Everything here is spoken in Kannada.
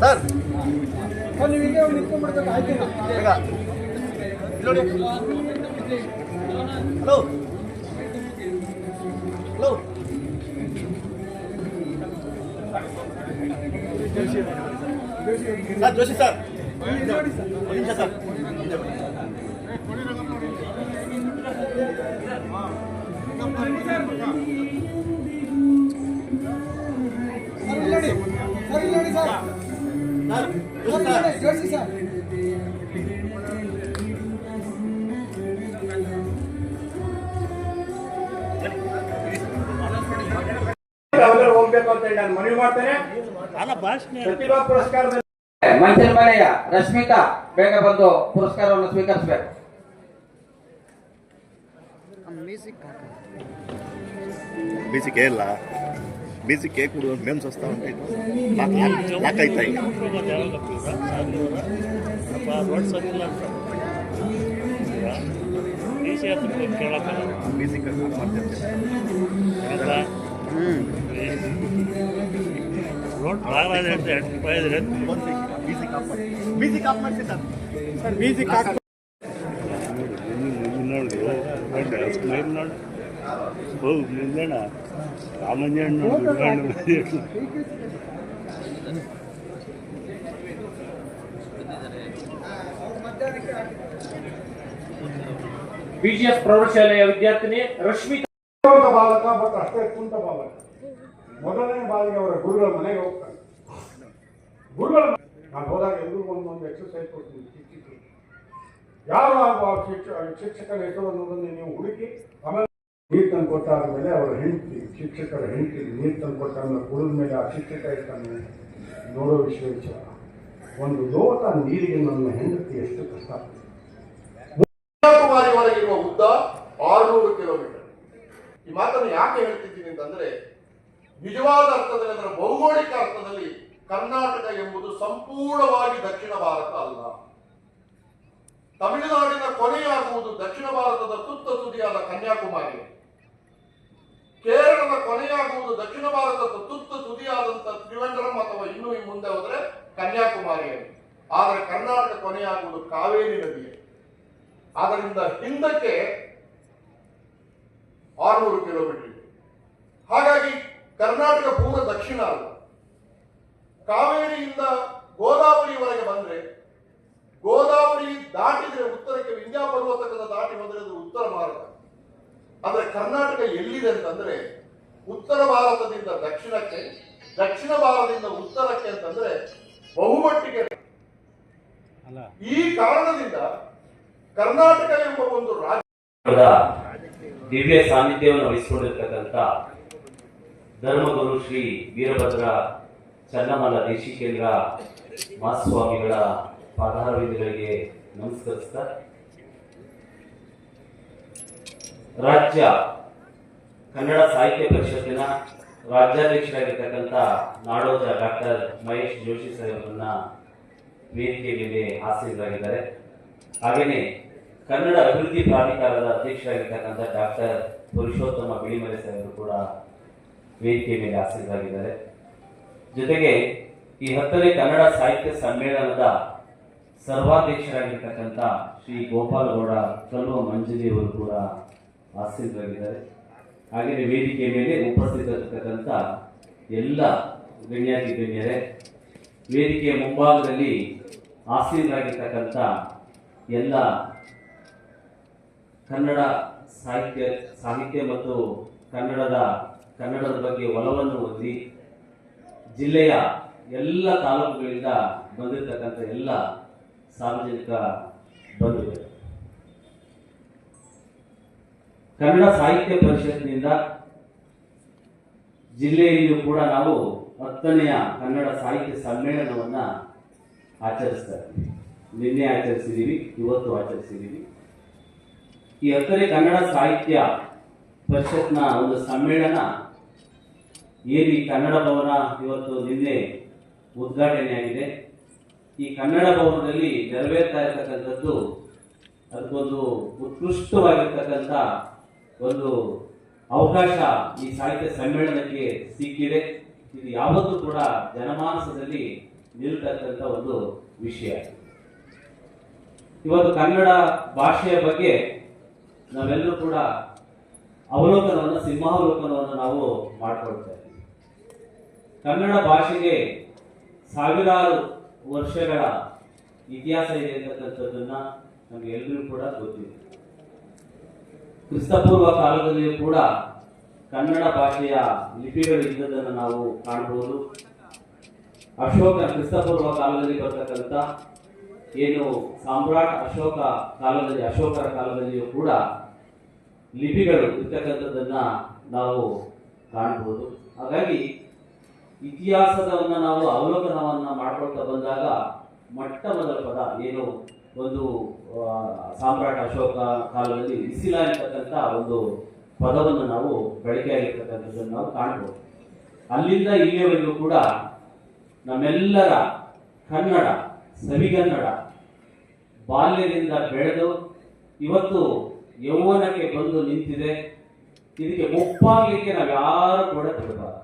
ಸರ್ ನೀವು ಹೀಗೆ ಒಂದು ನಿಂತ್ಕೊಂಡ್ಬಿಡ್ಬೇಕು ಆಯ್ತು ಈಗ ನೋಡಿ hello hello sir Joshi sir ಒಂದು ನಿಮಿಷ ಸರ್ ಸರ್ ನಾನು ಮನವಿ ಮನೆಯ ರಶ್ಮಿಕಾ ಬೇಗ ಬಂದು ಪುರಸ್ಕಾರವನ್ನು ಸ್ವೀಕರಿಸಬೇಕು. ಬೇಸಿಗೆ ಇಲ್ಲ. ಬೇಸಿಗೆ ಕೇಕ್ ಕುಡಿದು ಮೇಮ್ ಸಸ್ತಾ ಉಂಟಾಯ್ತು ರೂಪಾಯಿ ಇದ್ರೆ ಬೀಸಿ ಕಾಪ್ ಬೀಸಿ ಕಾಪ್ ಮಾಡ್ಸಿ ಸರ್ ಸರ್ ನೋಡಿ ನೋಡಿ ನೋಡಿ ಹೌದು ಪ್ರೌಢಶಾಲೆಯ ವಿದ್ಯಾರ್ಥಿನಿ ರಶ್ಮಿತಾ. ಕುಂಟ ಬಾಲಕ ಮತ್ತು ಅಷ್ಟೇ ಕುಂತ ಬಾಲಕ. ಮೊದಲನೇ ಬಾಲಿಗೆ ಅವರ ಗುರುಗಳ ಮನೆಗೆ ಹೋಗ್ತಾನೆ ಗುರುಗಳ ನಾನು ಹೋದಾಗ ಎಲ್ಲರೂ ಒಂದೊಂದು ಎಕ್ಸಸೈಸ್ ಕೊಡ್ತೀನಿ ಚಿಕ್ಕ ಯಾರು ಆ ಶಿಕ್ಷ ಶಿಕ್ಷಕರ ಹೆಸರು ಅನ್ನೋದನ್ನು ನೀವು ಹುಡುಕಿ, ಆಮೇಲೆ ನೀರು ತಂದು ಕೊಟ್ಟಾದ ಮೇಲೆ ಅವರ ಹೆಂಡತಿ, ಶಿಕ್ಷಕರ ಹೆಂಡತಿ ನೀರು ತಂದು ಕೊಟ್ಟಾದ್ಮೇಲೆ ಕುಡಿದ ಮೇಲೆ ಆ ಶಿಕ್ಷಕ ಇರ್ತಾನೆ. ನೋಡೋ ವಿಷಯ ವಿಚಾರ. ಒಂದು ಲೋಟ ನೀರಿಗೆ ನನ್ನ ಹೆಂಡತಿ ಎಷ್ಟು ಕಷ್ಟ. ಕನ್ಯಾಕುಮಾರಿವರೆಗಿರುವ ಉದ್ದ ಆರುನೂರು ಕಿಲೋಮೀಟರ್ ಈ ಮಾತನ್ನು ಯಾಕೆ ಹೇಳ್ತಿದ್ದೀನಿ ಅಂತಂದ್ರೆ, ನಿಜವಾದ ಅರ್ಥದಲ್ಲಿ ಅದರ ಭೌಗೋಳಿಕ ಅರ್ಥದಲ್ಲಿ ಕರ್ನಾಟಕ ಎಂಬುದು ಸಂಪೂರ್ಣವಾಗಿ ದಕ್ಷಿಣ ಭಾರತ ಅಲ್ಲ. ತಮಿಳುನಾಡಿನ ಕೊನೆಯಾಗುವುದು ದಕ್ಷಿಣ ಭಾರತದ ತುತ್ತ ತುದಿಯಾದ ಕನ್ಯಾಕುಮಾರಿ. ಕೇರಳದ ಕೊನೆಯಾಗುವುದು ದಕ್ಷಿಣ ಭಾರತದ ತುತ್ತ ತುದಿಯಾದಂತ ತ್ರಿವೆಂಡ್ರಂ ಅಥವಾ ಇನ್ನೂ ಈ ಮುಂದೆ ಹೋದ್ರೆ ಕನ್ಯಾಕುಮಾರಿ. ಆದರೆ ಕರ್ನಾಟಕ ಕೊನೆಯಾಗುವುದು ಕಾವೇರಿ ನದಿಯಲ್ಲಿ ಆದ್ದರಿಂದ ಹಿಂದಕ್ಕೆ ಆರುನೂರು ಕಿಲೋಮೀಟರ್ ಇದೆ. ಹಾಗಾಗಿ ಕರ್ನಾಟಕ ಪೂರ್ವ ದಕ್ಷಿಣ ಅಲ್ಲ. ಕಾವೇರಿಯಿಂದ ಗೋದಾವರಿವರೆಗೆ ಬಂದ್ರೆ ಗೋದಾವರಿ ದಾಟಿದ್ರೆ ಉತ್ತರಕ್ಕೆ ವಿಂಧ್ಯ ಪರ್ವತಕದ ದಾಟಿ ಬಂದ್ರೆ ಅದು ಉತ್ತರ ಭಾರತ. ಆದ್ರೆ ಕರ್ನಾಟಕ ಎಲ್ಲಿದೆ ಅಂತಂದ್ರೆ ಉತ್ತರ ಭಾರತದಿಂದ ದಕ್ಷಿಣಕ್ಕೆ ದಕ್ಷಿಣ ಭಾರತದಿಂದ ಉತ್ತರಕ್ಕೆ ಅಂತಂದ್ರೆ ಬಹುಮಟ್ಟಿಗೆ. ಈ ಕಾರಣದಿಂದ ಕರ್ನಾಟಕ ಎಂಬ ಒಂದು ರಾಜ್ಯ ಅವರ ದಿವ್ಯ ಸಾನ್ನಿಧ್ಯವನ್ನು ವಹಿಸಿಕೊಂಡಿರ್ತಕ್ಕಂಥ ಧರ್ಮಗುರು ಶ್ರೀ ವೀರಭದ್ರ ಚನ್ನಮಲ್ಲ ದೇಶಿಕೇಂದ್ರ ಮಹಾಸ್ವಾಮಿಗಳ ಪಾದಾರವಿಂದಗಳಿಗೆ ನಮಸ್ಕರಿಸ್ತಾ, ರಾಜ್ಯ ಕನ್ನಡ ಸಾಹಿತ್ಯ ಪರಿಷತ್ತಿನ ರಾಜ್ಯಾಧ್ಯಕ್ಷರಾಗಿರ್ತಕ್ಕಂಥ ನಾಡೋಜ ಡಾಕ್ಟರ್ ಮಹೇಶ್ ಜೋಶಿ ಸಾಹೇಬ್ರನ್ನ ವೇದಿಕೆ ಮೇಲೆ ಹಾಸ್ಯರಾಗಿದ್ದಾರೆ ಹಾಗೆಯೇ ಕನ್ನಡ ಅಭಿವೃದ್ಧಿ ಪ್ರಾಧಿಕಾರದ ಅಧ್ಯಕ್ಷರಾಗಿರ್ತಕ್ಕಂಥ ಡಾಕ್ಟರ್ ಪುರುಷೋತ್ತಮ ಬಿಳಿಮಲೆ ಸಾಹೇಬರು ಕೂಡ ವೇದಿಕೆ ಮೇಲೆ ಆಸೀನರಾಗಿದ್ದಾರೆ. ಜೊತೆಗೆ ಈ ಹತ್ತನೇ ಕನ್ನಡ ಸಾಹಿತ್ಯ ಸಮ್ಮೇಳನದ ಸರ್ವಾಧ್ಯಕ್ಷರಾಗಿರ್ತಕ್ಕಂಥ ಶ್ರೀ ಗೋಪಾಲಗೌಡ ಕಲ್ವ ಮಂಜರಿ ಅವರು ಕೂಡ ಆಸೀನರಾಗಿದ್ದಾರೆ. ಹಾಗೆಯೇ ವೇದಿಕೆ ಮೇಲೆ ಉಪಸ್ಥಿತರಿರ್ತಕ್ಕಂಥ ಎಲ್ಲ ಗಣ್ಯಾತಿ ಗಣ್ಯರೇ, ವೇದಿಕೆಯ ಮುಂಭಾಗದಲ್ಲಿ ಆಸೀನರಾಗಿರ್ತಕ್ಕಂಥ ಎಲ್ಲ ಕನ್ನಡ ಸಾಹಿತ್ಯ ಸಾಹಿತ್ಯ ಮತ್ತು ಕನ್ನಡದ ಕನ್ನಡದ ಬಗ್ಗೆ ಒಲವನ್ನು ಹೊಂದಿ ಜಿಲ್ಲೆಯ ಎಲ್ಲ ತಾಲೂಕುಗಳಿಂದ ಬಂದಿರತಕ್ಕಂಥ ಎಲ್ಲ ಸಾರ್ವಜನಿಕ ಬಂಧುಗಳು. ಕನ್ನಡ ಸಾಹಿತ್ಯ ಪರಿಷತ್ನಿಂದ ಜಿಲ್ಲೆಯಲ್ಲಿಯೂ ಕೂಡ ನಾವು ಹತ್ತನೆಯ ಕನ್ನಡ ಸಾಹಿತ್ಯ ಸಮ್ಮೇಳನವನ್ನು ಆಚರಿಸ್ತಾ ಇದ್ದೀವಿ ನಿನ್ನೆ ಆಚರಿಸಿದ್ದೀವಿ, ಇವತ್ತು ಆಚರಿಸಿದ್ದೀವಿ. ಈ ಹತ್ತನೇ ಕನ್ನಡ ಸಾಹಿತ್ಯ ಪರಿಷತ್ನ ಒಂದು ಸಮ್ಮೇಳನ ಏನು ಈ ಕನ್ನಡ ಭವನ ಇವತ್ತು ನಿನ್ನೆ ಉದ್ಘಾಟನೆಯಾಗಿದೆ ಈ ಕನ್ನಡ ಭವನದಲ್ಲಿ ನೆರವೇರ್ತಾ ಇರತಕ್ಕಂಥದ್ದು ಅದಕ್ಕೊಂದು ಉತ್ಕೃಷ್ಟವಾಗಿರ್ತಕ್ಕಂಥ ಒಂದು ಅವಕಾಶ ಈ ಸಾಹಿತ್ಯ ಸಮ್ಮೇಳನಕ್ಕೆ ಸಿಕ್ಕಿದೆ. ಇದು ಯಾವತ್ತೂ ಕೂಡ ಜನಮಾನಸದಲ್ಲಿ ನಿಲ್ತಕ್ಕಂಥ ಒಂದು ವಿಷಯ. ಇವತ್ತು ಕನ್ನಡ ಭಾಷೆಯ ಬಗ್ಗೆ ನಾವೆಲ್ಲರೂ ಕೂಡ ಅವಲೋಕನವನ್ನು, ಸಿಂಹಾವಲೋಕನವನ್ನು ನಾವು ಮಾಡಿಕೊಳ್ತೇವೆ. ಕನ್ನಡ ಭಾಷೆಗೆ ಸಾವಿರಾರು ವರ್ಷಗಳ ಇತಿಹಾಸ ಇದೆ ಅಂತಕ್ಕಂಥದ್ದನ್ನ ನಮಗೆ ಎಲ್ಲರಿಗೂ ಕೂಡ ಗೊತ್ತಿದೆ. ಕ್ರಿಸ್ತಪೂರ್ವ ಕಾಲದಲ್ಲಿಯೂ ಕೂಡ ಕನ್ನಡ ಭಾಷೆಯ ಲಿಪಿಗಳು ಇದ್ದದನ್ನು ನಾವು ಕಾಣಬಹುದು ಅಶೋಕ ಕ್ರಿಸ್ತಪೂರ್ವ ಕಾಲದಲ್ಲಿ ಬರ್ತಕ್ಕಂಥ ಏನು ಸಾಮ್ರಾಟ್ ಅಶೋಕ ಕಾಲದಲ್ಲಿ, ಅಶೋಕರ ಕಾಲದಲ್ಲಿಯೂ ಕೂಡ ಲಿಪಿಗಳು ಇರ್ತಕ್ಕಂಥದ್ದನ್ನ ನಾವು ಕಾಣಬಹುದು ಹಾಗಾಗಿ ಇತಿಹಾಸದವನ್ನು ನಾವು ಅವಲೋಕನವನ್ನ ಮಾಡ್ಕೊಳ್ತಾ ಬಂದಾಗ ಮೊಟ್ಟ ಮೊದಲ ಪದ, ಏನು ಒಂದು ಸಾಮ್ರಾಟ ಅಶೋಕ ಕಾಲದಲ್ಲಿ ಇಸಿಲ ಅಂತಕ್ಕಂಥ ಒಂದು ಪದವನ್ನು ನಾವು ಬಳಕೆಯಾಗಿರ್ತಕ್ಕಂಥದ್ದನ್ನು ನಾವು ಕಾಣ್ಬೋದು. ಅಲ್ಲಿಂದ ಇಲ್ಲಿಯವರೆಗೂ ಕೂಡ ನಮ್ಮೆಲ್ಲರ ಕನ್ನಡ ಸವಿಗನ್ನಡ ಬಾಲ್ಯದಿಂದ ಬೆಳೆದು, ಇವತ್ತು ಯೌವನಕ್ಕೆ ಬಂದು ನಿಂತಿದೆ. ಇದಕ್ಕೆ ಮುಪ್ಪಾಗಲಿಕ್ಕೆ ನಾವು ಯಾರು ಕೂಡ ಬಿಡಬಾರದು.